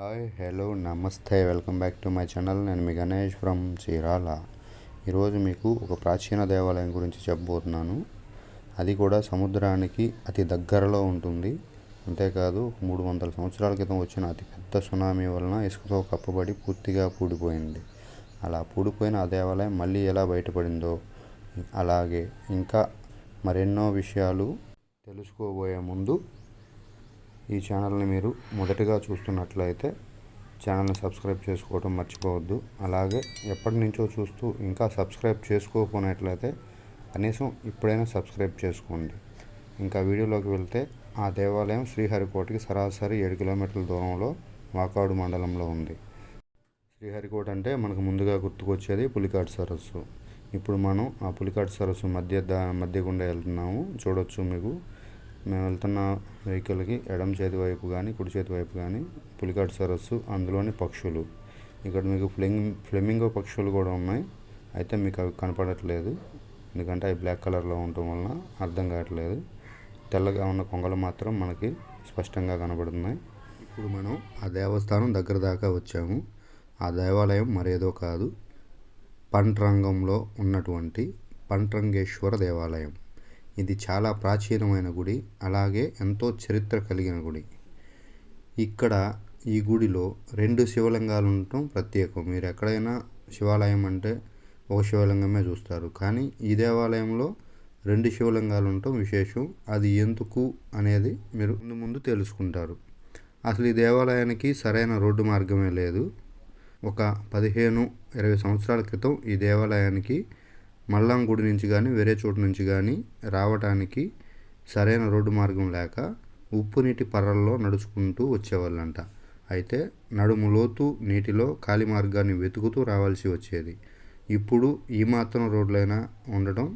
Hi hello నమస్తే welcome back to my channel. నేను మీ గణేష్ ఫ్రమ్ చీరాల. ఈరోజు మీకు ఒక ప్రాచీన దేవాలయం గురించి చెప్పబోతున్నాను. అది కూడా సముద్రానికి అతి దగ్గరలో ఉంటుంది. అంతేకాదు మూడు వందల సంవత్సరాల క్రితం వచ్చిన అతి పెద్ద సునామీ వలన ఇసుకతో కప్పబడి పూర్తిగా పూడిపోయింది. అలా పూడిపోయిన ఆ దేవాలయం మళ్ళీ ఎలా బయటపడిందో అలాగే ఇంకా మరెన్నో విషయాలు తెలుసుకోబోయే ముందు ఈ ఛానల్ని మీరు మొదటగా చూస్తున్నట్లయితే ఛానల్ని సబ్స్క్రైబ్ చేసుకోవడం మర్చిపోవద్దు. అలాగే ఎప్పటి నుంచో చూస్తూ ఇంకా సబ్స్క్రైబ్ చేసుకోకపోయినట్లయితే కనీసం ఇప్పుడైనా సబ్స్క్రైబ్ చేసుకోండి. ఇంకా వీడియోలోకి వెళ్తే ఆ దేవాలయం శ్రీహరికోటకి సరాసరి ఏడు కిలోమీటర్ల దూరంలో వాకాడు మండలంలో ఉంది. శ్రీహరికోట అంటే మనకు ముందుగా గుర్తుకొచ్చేది పులికాట్ సరస్సు. ఇప్పుడు మనం ఆ పులికాట్ సరస్సు మధ్య దా మధ్య గుండా వెళ్తున్నాము. చూడొచ్చు మీకు. మేము వెళ్తున్న వెహికల్కి ఎడమ చేతి వైపు కానీ కుడి చేతి వైపు కానీ పులికాటు సరస్సు అందులోని పక్షులు. ఇక్కడ మీకు ఫ్లెమింగ్ ఫ్లెమింగో పక్షులు కూడా ఉన్నాయి. అయితే మీకు అవి కనపడట్లేదు. ఎందుకంటే అవి బ్లాక్ కలర్లో ఉండటం వలన అర్థం కావట్లేదు. తెల్లగా ఉన్న కొంగలు మాత్రం మనకి స్పష్టంగా కనబడుతున్నాయి. ఇప్పుడు మనం ఆ దేవస్థానం దగ్గర దాకా వచ్చాము. ఆ దేవాలయం మరేదో కాదు. పంట్రంగంలో ఉన్నటువంటి పంట్రంగేశ్వర దేవాలయం. ఇది చాలా ప్రాచీనమైన గుడి అలాగే ఎంతో చరిత్ర కలిగిన గుడి. ఇక్కడ ఈ గుడిలో రెండు శివలింగాలు ఉండటం ప్రత్యేకం. మీరు ఎక్కడైనా శివాలయం అంటే ఒక శివలింగమే చూస్తారు. కానీ ఈ దేవాలయంలో రెండు శివలింగాలు ఉండటం విశేషం. అది ఎందుకు అనేది మీరు ముందు ముందు తెలుసుకుంటారు. అసలు ఈ దేవాలయానికి సరైన రోడ్డు మార్గమే లేదు. ఒక పదిహేను ఇరవై సంవత్సరాల క్రితం ఈ దేవాలయానికి మల్లం గుడి నుంచి కానీ వేరే చోటు నుంచి కానీ రావడానికి సరైన రోడ్డు మార్గం లేక ఉప్పు నీటి పర్రల్లో నడుచుకుంటూ వచ్చేవాళ్ళంట. అయితే నడుము లోతు నీటిలో ఖాళీ మార్గాన్ని వెతుకుతూ రావాల్సి వచ్చేది. ఇప్పుడు ఈ మాత్రం రోడ్లైనా ఉండటం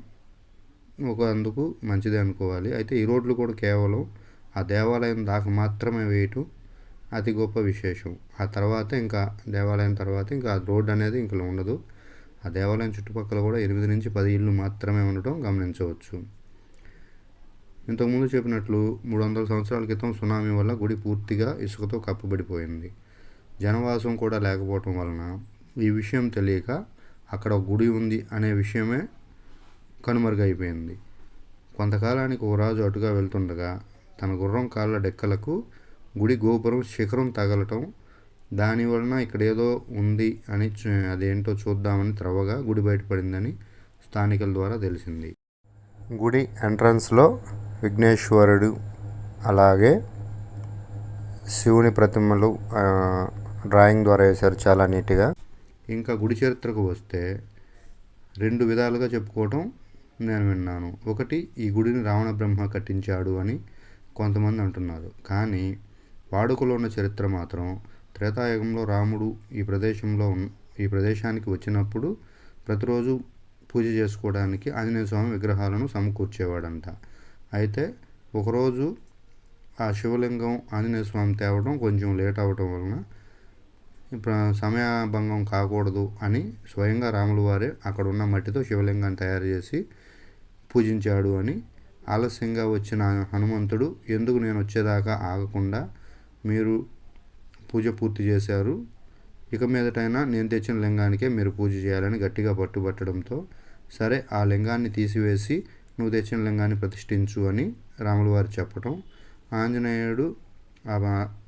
ఒక అందుకు మంచిదే అనుకోవాలి. అయితే ఈ రోడ్లు కూడా కేవలం ఆ దేవాలయం దాకా మాత్రమే వేయటం అతి గొప్ప విశేషం. ఆ తర్వాత ఇంకా దేవాలయం తర్వాత ఇంకా ఆ రోడ్ అనేది ఇంకా ఉండదు. ఆ దేవాలయం చుట్టుపక్కల కూడా ఎనిమిది నుంచి పది ఇళ్ళు మాత్రమే ఉండటం గమనించవచ్చు. ఇంతకుముందు చెప్పినట్లు మూడు వందల సంవత్సరాల క్రితం సునామీ వల్ల గుడి పూర్తిగా ఇసుకతో కప్పబడిపోయింది. జనవాసం కూడా లేకపోవటం వలన ఈ విషయం తెలియక అక్కడ గుడి ఉంది అనే విషయమే కనుమరుగైపోయింది. కొంతకాలానికి ఓ రాజు అటుగా వెళ్తుండగా తన గుర్రం కాళ్ళ డెక్కలకు గుడి గోపురం శిఖరం తగలటం దాని వలన ఇక్కడ ఏదో ఉంది అని అదేంటో చూద్దామని త్రవ్వగా గుడి బయటపడిందని స్థానికుల ద్వారా తెలిసింది. గుడి ఎంట్రన్స్లో విఘ్నేశ్వరుడు అలాగే శివుని ప్రతిమలు డ్రాయింగ్ ద్వారా వేశారు చాలా నీట్గా. ఇంకా గుడి చరిత్రకు వస్తే రెండు విధాలుగా చెప్పుకోవటం నేను విన్నాను. ఒకటి ఈ గుడిని రావణ బ్రహ్మ కట్టించాడు అని కొంతమంది అంటున్నారు. కానీ వాడుకలో ఉన్న చరిత్ర మాత్రం త్రేతాయుగంలో రాముడు ఈ ప్రదేశంలో ఈ ప్రదేశానికి వచ్చినప్పుడు ప్రతిరోజు పూజ చేసుకోవడానికి ఆంజనేయ స్వామి విగ్రహాలను సమకూర్చేవాడంట. అయితే ఒకరోజు ఆ శివలింగం ఆంజనేయ స్వామి తేవడం కొంచెం లేట్ అవ్వటం వలన ఇప్పుడు సమయభంగం కాకూడదు అని స్వయంగా రాములు వారే అక్కడ ఉన్న మట్టితో శివలింగాన్ని తయారు చేసి పూజించాడు అని ఆలస్యంగా వచ్చిన హనుమంతుడు ఎందుకు నేను వచ్చేదాకా ఆగకుండా మీరు పూజ పూర్తి చేశారు. ఇక మీదటైనా నేను తెచ్చిన లింగానికే మీరు పూజ చేయాలని గట్టిగా పట్టుబట్టడంతో సరే ఆ లింగాన్ని తీసివేసి నువ్వు తెచ్చిన లింగాన్ని ప్రతిష్ఠించు అని రాములు వారు చెప్పటం. ఆంజనేయుడు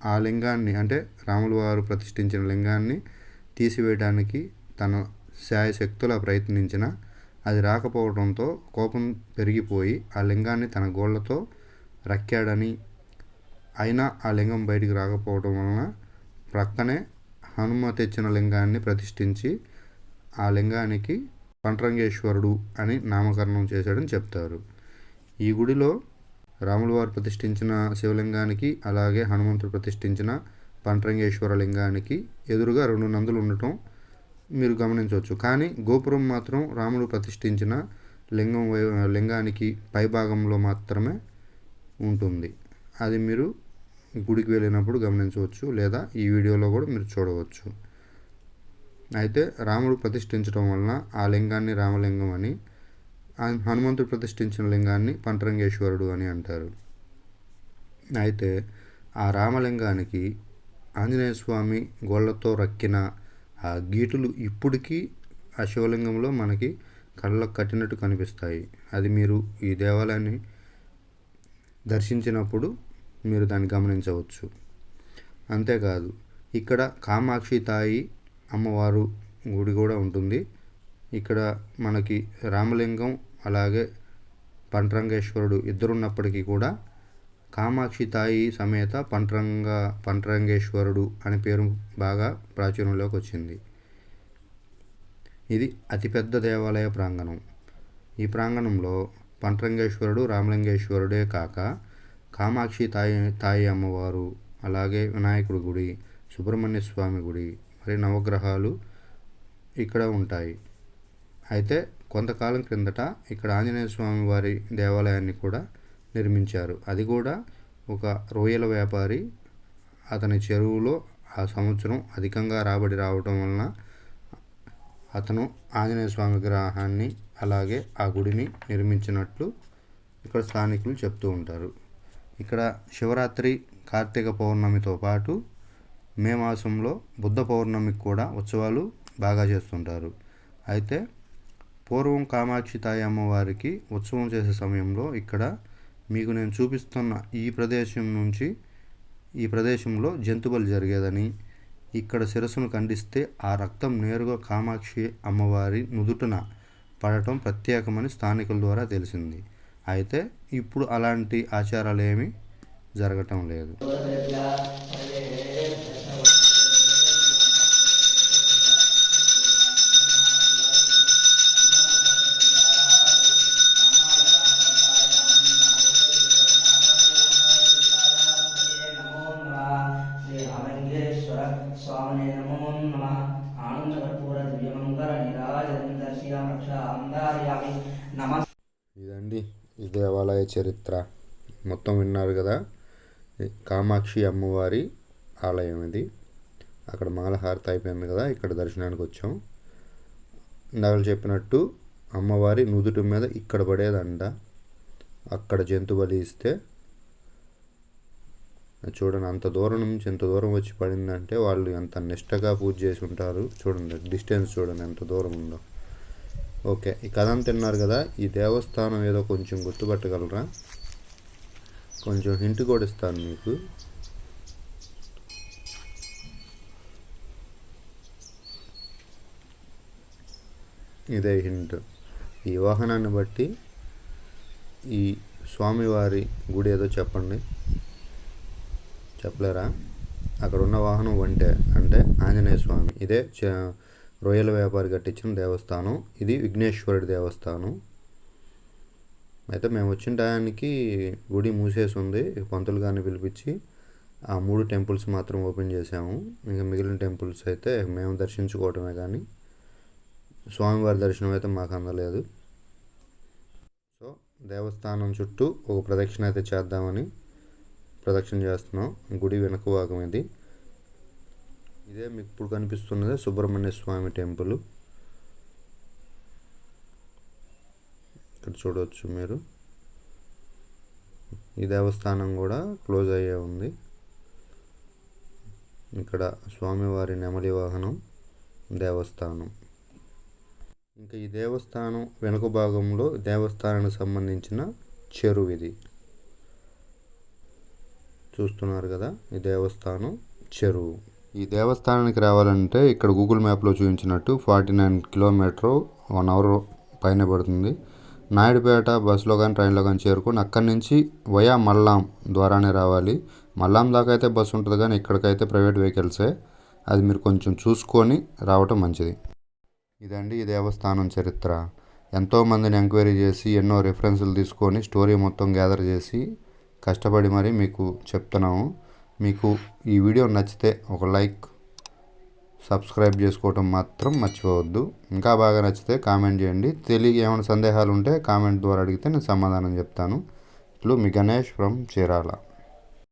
ఆ- లింగాన్ని అంటే రాములు వారు ప్రతిష్ఠించిన లింగాన్ని తీసివేయడానికి తన శాయశక్తులా ప్రయత్నించిన అది రాకపోవడంతో కోపం పెరిగిపోయి ఆ లింగాన్ని తన గోళ్ళతో రక్కాడని అయినా ఆ లింగం బయటికి రాకపోవడం వలన ప్రక్కనే హనుమ తెచ్చిన లింగాన్ని ప్రతిష్ఠించి ఆ లింగానికి పంట్రంగేశ్వరుడు అని నామకరణం చేశాడని చెప్తారు. ఈ గుడిలో రాముల వారు ప్రతిష్ఠించిన శివలింగానికి అలాగే హనుమంతుడు ప్రతిష్ఠించిన పంట్రంగేశ్వర లింగానికి ఎదురుగా రెండు నందులు ఉండటం మీరు గమనించవచ్చు. కానీ గోపురం మాత్రం రాముడు ప్రతిష్ఠించిన లింగం వై- లింగానికి పైభాగంలో మాత్రమే ఉంటుంది. అది మీరు గుడికి వెళ్ళినప్పుడు గమనించవచ్చు లేదా ఈ వీడియోలో కూడా మీరు చూడవచ్చు. అయితే రాముడు ప్రతిష్ఠించడం వలన ఆ లింగాన్ని రామలింగం అని ఆ హనుమంతుడు ప్రతిష్ఠించిన లింగాన్ని పంటరంగేశ్వరుడు అని అంటారు. అయితే ఆ రామలింగానికి ఆంజనేయ స్వామి గోళ్ళతో రక్కిన ఆ గీటులు ఇప్పటికీ ఆ శివలింగంలో మనకి కళ్ళకు కట్టినట్టు కనిపిస్తాయి. అది మీరు ఈ దేవాలయాన్ని దర్శించినప్పుడు మీరు దాన్ని గమనించవచ్చు. అంతేకాదు ఇక్కడ కామాక్షి తాయి అమ్మవారు గుడి కూడా ఉంటుంది. ఇక్కడ మనకి రామలింగం అలాగే పంట్రంగేశ్వరుడు ఇద్దరున్నప్పటికీ కూడా కామాక్షి తాయి సమేత పంట్రంగ పంట్రంగేశ్వరుడు అనే పేరు బాగా ప్రాచుర్యంలోకి వచ్చింది. ఇది అతిపెద్ద దేవాలయ ప్రాంగణం. ఈ ప్రాంగణంలో పంట్రంగేశ్వరుడు రామలింగేశ్వరుడే కాక కామాక్షి తాయి తాయి అమ్మవారు అలాగే వినాయకుడి గుడి సుబ్రహ్మణ్య స్వామి గుడి మరి నవగ్రహాలు ఇక్కడ ఉంటాయి. అయితే కొంతకాలం క్రిందట ఇక్కడ ఆంజనేయ స్వామి వారి దేవాలయాన్ని కూడా నిర్మించారు. అది కూడా ఒక రొయ్యల వ్యాపారి అతని చెరువులో ఆ సంవత్సరం అధికంగా రాబడి రావటం వలన అతను ఆంజనేయ స్వామి విగ్రహాన్ని అలాగే ఆ గుడిని నిర్మించినట్లు ఇక్కడ స్థానికులు చెప్తూ ఉంటారు. ఇక్కడ శివరాత్రి కార్తీక పౌర్ణమితో పాటు మే మాసంలో బుద్ధ పౌర్ణమికి కూడా ఉత్సవాలు బాగా చేస్తుంటారు. అయితే పూర్వం కామాక్షి తాయి అమ్మవారికి ఉత్సవం చేసే సమయంలో ఇక్కడ మీకు నేను చూపిస్తున్న ఈ ప్రదేశం నుంచి ఈ ప్రదేశంలో జంతుబలి జరిగేదని ఇక్కడ శిరస్సును ఖండిస్తే ఆ రక్తం నేరుగా కామాక్షి అమ్మవారి నుదుటన పడటం ప్రత్యేకమని స్థానికుల ద్వారా తెలిసింది. అయితే ఇప్పుడు అలాంటి ఆచారాలు ఏమీ జరగటం లేదు. స్వామి నమో నమ. శ్రీ ఆనందకర్పూర దివ్యమంగళ నిరాజనం దర్శయామి రక్షాందారయామి నమ ఇదండి ఈ దేవాలయ చరిత్ర. మొత్తం విన్నారు కదా? కామాక్షి అమ్మవారి ఆలయం ఇది. అక్కడ మంగళహారతి అయిపోయింది కదా? ఇక్కడ దర్శనానికి వచ్చాం. ఇందాక చెప్పినట్టు అమ్మవారి నుదుటి మీద ఇక్కడ పడేదంట. అక్కడ జంతు బలి ఇస్తే చూడండి అంత దూరం నుంచి ఎంత దూరం వచ్చి పడిందంటే వాళ్ళు ఎంత నిష్టగా పూజ చేసి ఉంటారు. చూడండి డిస్టెన్స్ చూడండి ఎంత దూరం ఉందో. ఓకే ఈ కథం తిన్నారు కదా ఈ దేవస్థానం ఏదో కొంచెం గుర్తుపట్టగలరా? కొంచెం హింట్ కూడా ఇస్తాను మీకు. ఇదే హింట్ ఈ వాహనాన్ని బట్టి ఈ స్వామివారి గుడి ఏదో చెప్పండి. చెప్పలేరా? అక్కడ ఉన్న వాహనం వంటే అంటే ఆంజనేయ స్వామి. ఇదే చ- రొయ్యల వ్యాపారి కట్టించిన దేవస్థానం. ఇది విఘ్నేశ్వరుడి దేవస్థానం. అయితే మేము వచ్చిన టయానికి గుడి మూసేసి ఉంది పంతులు గారిని పిలిపించి ఆ మూడు టెంపుల్స్ మాత్రం ఓపెన్ చేసాము ఇంకా మిగిలిన టెంపుల్స్ అయితే మేము దర్శించుకోవటమే కానీ స్వామివారి దర్శనం అయితే మాకు అందలేదు. సో దేవస్థానం చుట్టూ ఒక ప్రదక్షిణ అయితే చేద్దామని ప్రదక్షిణ చేస్తున్నాం. గుడి వెనుక భాగం ఇది. ఇదే మీకు ఇప్పుడు కనిపిస్తున్నదే సుబ్రహ్మణ్య స్వామి టెంపుల్. ఇక్కడ చూడవచ్చు మీరు. ఈ దేవస్థానం కూడా క్లోజ్ అయ్యే ఉంది. ఇక్కడ స్వామివారి నెమలి వాహనం దేవస్థానం. ఇంకా ఈ దేవస్థానం వెనుక భాగంలో దేవస్థానానికి సంబంధించిన చెరువు ఇది చూస్తున్నారు కదా ఈ దేవస్థానం చెరువు. ఈ దేవస్థానానికి రావాలంటే ఇక్కడ గూగుల్ మ్యాప్లో చూపించినట్టు forty nine kilometre one hour పైన పడుతుంది. నాయుడుపేట బస్సులో కానీ ట్రైన్లో కానీ చేరుకొని అక్కడి నుంచి వయా మల్లాం ద్వారానే రావాలి. మల్లాం దాకా అయితే బస్సు ఉంటుంది కానీ ఇక్కడికైతే ప్రైవేట్ వెహికల్సే. అది మీరు కొంచెం చూసుకొని రావటం మంచిది. ఇదండి ఈ దేవస్థానం చరిత్ర. ఎంతోమందిని ఎంక్వైరీ చేసి ఎన్నో రెఫరెన్సులు తీసుకొని స్టోరీ మొత్తం గ్యాదర్ చేసి కష్టపడి మరి మీకు చెప్తున్నాము. మీకు ఈ వీడియో నచ్చితే ఒక లైక్ సబ్స్క్రైబ్ చేసుకోవటం మాత్రం మర్చిపోవద్దు. ఇంకా బాగా నచ్చితే కామెంట్ చేయండి. తెలియ ఏమైనా సందేహాలు ఉంటే కామెంట్ ద్వారా అడిగితే నేను సమాధానం చెప్తాను. ఇట్లు మీ గణేష్ ఫ్రమ్ చీరాల.